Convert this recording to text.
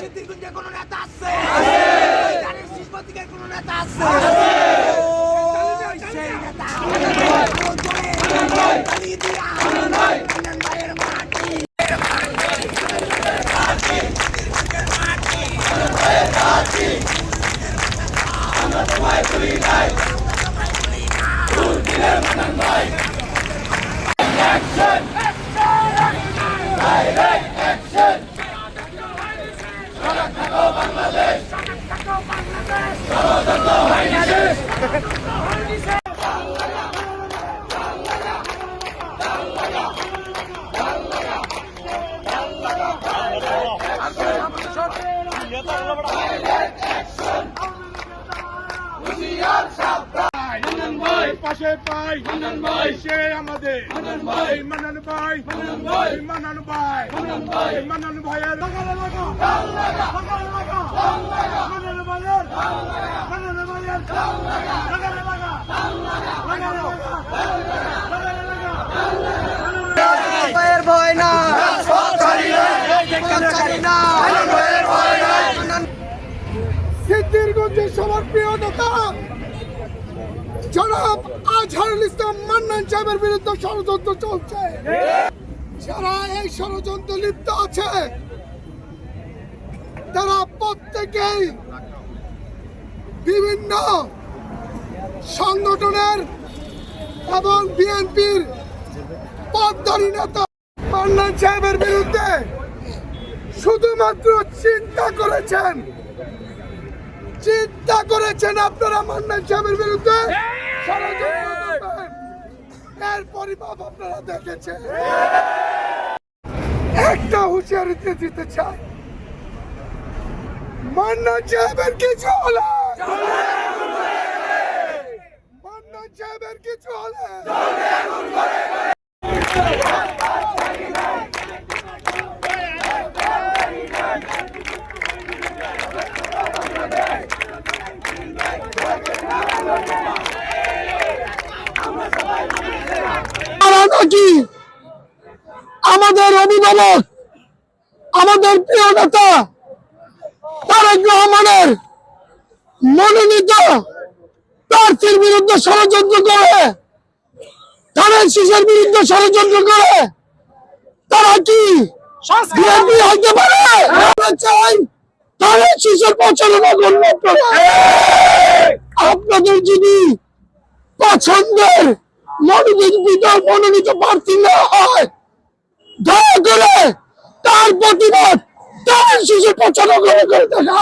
সিদ্দিকুঞ্জে কোনো নেতা আছে জানিস শিশপতিকে কোনো নেতা আছে ওই সেই নেতা পালিয়ে দিয়া কল্যাণ ভাইয়ের মাটি মানন ভাই পাশে পাই। মানন ভাই সে আমাদের। মানন ভাই মানন ভাই মানন ভাই মানন ভাই মানন ভাই মানন ভাইয়ের লাগালে লাগা লাগা লাগা মানন ভাইয়ের মানন ভাইয়ের লাগালে লাগা লাগালে লাগা ভাইয়ের ভয় না কর্মচারী না সিদ্দিরগঞ্জের সবার প্রিয় নেতা। জনাব আজহারুল ইসলাম মান্নান সাহেবের বিরুদ্ধে ষড়যন্ত্র চলছে যারা এই ষড়যন্ত্র লিপ্ত আছে, তারা প্রত্যেকেই বিভিন্ন সংগঠনের এবং বিএনপির পদধারী নেতা মান্নান সাহেবের বিরুদ্ধে শুধুমাত্র চিন্তা করেছেন চিন্তা করেছেন আপনারা মান্নান সাহেবের বিরুদ্ধে। এর পরিমাপ আপনারা দেখেছেন। একটা হুঁশিয়ারি দিয়ে দিতে চাই। মান্নান সাহেবের কিছু হলে। মান্নান সাহেবের কিছু হলে। নাকি আমাদের অভিভাবক আমাদের প্রিয় নেতা তারেক রহমানের মনোনীত প্রার্থীর বিরুদ্ধে ষড়যন্ত্র করে তারেক শিশের বিরুদ্ধে ষড়যন্ত্র করে তারা কি বিএনপি হইতে পারে? আমরা চাই তারেক শিশের প্রচারণা করব আপনারা আপনাদের যদি পছন্দের মনোনীত মনোনীত প্রার্থী না। হয় তার প্রতিবাদ তার শিশু প্রচারণা করে করে দেখা